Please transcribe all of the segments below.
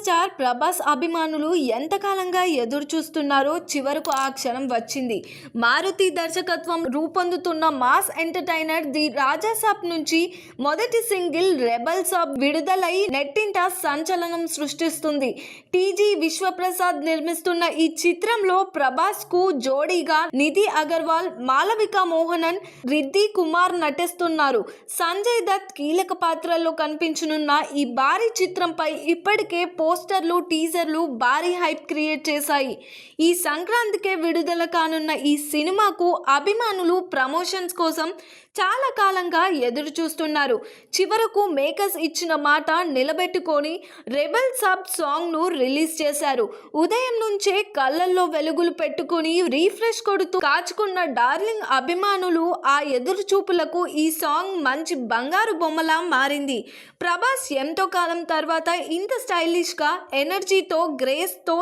Star Prabhas అభిమానులు ఎంతకాలంగా ఎదురు చూస్తున్నారో చివరకు ఆ క్షణం వచ్చింది. మారుతి దర్శకత్వం రూపొందుతున్న మాస్ ఎంటర్టైనర్ ది రాజాసాబ్ నుంచి మొదటి సింగిల్ రెబల్ సాబ్ విడుదలై నెట్టింట సంచలనం సృష్టిస్తుంది. టీజీ విశ్వప్రసాద్ నిర్మిస్తున్న ఈ చిత్రంలో ప్రభాస్కు జోడీగా నిధి అగర్వాల్ మాలవిక మోహనన్ రిద్ది కుమార్ నటిస్తున్నారు. సంజయ్ దత్ కీలక పాత్రల్లో కనిపించనున్న ఈ భారీ చిత్రంపై ఇప్పటికే పోస్టర్లు టీజర్లు భారీ హైప్ క్రియేట్ చేశాయి. ఈ సంక్రాంతికే విడుదల కానున్న ఈ సినిమాకు అభిమానులు ప్రమోషన్స్ కోసం చాలా కాలంగా ఎదురు చూస్తున్నారు. చివరకు మేకర్స్ ఇచ్చిన మాట నిలబెట్టుకొని రెబల్ సబ్ సాంగ్ను రిలీజ్ చేశారు. ఉదయం నుంచే కళ్ళల్లో వెలుగులు పెట్టుకుని రీఫ్రెష్ కొడుతూ కాచుకున్న డార్లింగ్ అభిమానులు ఆ ఎదురు చూపులకు ఈ సాంగ్ మంచి బంగారు బొమ్మలా మారింది. ప్రభాస్ ఎంతో కాలం తర్వాత ఇంత స్టైలిష్గా ఎనర్జీతో గ్రేస్తో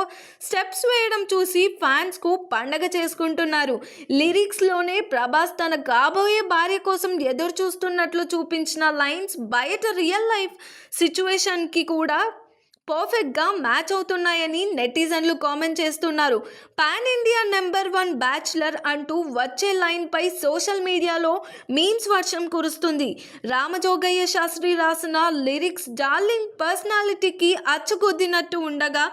స్టెప్స్ వేయడం చూసి ఫ్యాన్స్కు పండగ చేసుకుంటున్నారు. లిరిక్స్లోనే ప్రభాస్ తన కాబోయే భార్య కోసం ఎదురు చూస్తున్నట్లు చూపించిన లైన్స్ బయట రియల్ లైఫ్ సిచ్యువేషన్కి కూడా పర్ఫెక్ట్గా మ్యాచ్ అవుతున్నాయని నెటిజన్లు కామెంట్ చేస్తున్నారు. Pan India number one bachelor అంటూ వచ్చే లైన్పై సోషల్ మీడియాలో మీమ్స్ వర్షం కురుస్తుంది. రామజోగయ్య శాస్త్రి రాసిన లిరిక్స్ డార్లింగ్ పర్సనాలిటీకి అచ్చుకొద్దినట్టు ఉండగా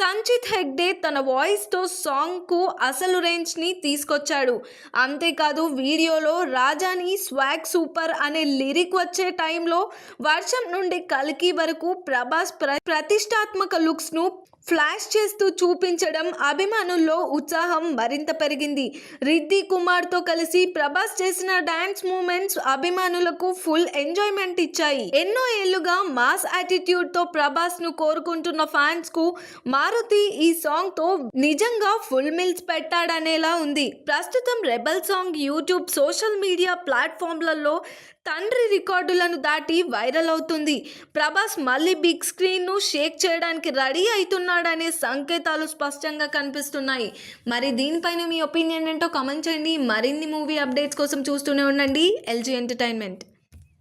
సంచిత్ హెగ్డే తన వాయిస్తో సాంగ్కు అసలు రేంజ్ని తీసుకొచ్చాడు. అంతేకాదు వీడియోలో రాజాని స్వాగ్ సూపర్ అనే లిరిక్ వచ్చే టైంలో వర్షం నుండి కలికి వరకు ప్రభాస్ ప్ర ప్రతిష్టాత్మక లుక్స్ను ఫ్లాష్ చేస్తూ చూపించడం అభిమానుల్లో ఉత్సాహం మరింత పెరిగింది. రిద్ది కుమార్తో కలిసి ప్రభాస్ చేసిన డాన్స్ మూమెంట్స్ అభిమానులకు ఫుల్ ఎంజాయ్మెంట్ ఇచ్చాయి. ఎన్నో ఏళ్ళుగా మాస్ యాటిట్యూడ్తో ప్రభాస్ను కోరుకుంటున్న ఫ్యాన్స్కు మారుతి ఈ సాంగ్తో నిజంగా ఫుల్ మిల్స్ పెట్టాడనేలా ఉంది. ప్రస్తుతం rebel song YouTube social media ప్లాట్ఫామ్లలో తండ్రి రికార్డులను దాటి వైరల్ అవుతుంది. ప్రభాస్ మళ్ళీ బిగ్ స్క్రీన్ను షేక్ చేయడానికి రెడీ అవుతున్న చేస్తున్నాడనే సంకేతాలు స్పష్టంగా కనిపిస్తున్నాయి. మరి దీనిపైన మీ ఒపీనియన్ ఏంటో కమెంట్ చేయండి. మరిన్ని మూవీ అప్డేట్స్ కోసం చూస్తూనే ఉండండి. LG entertainment.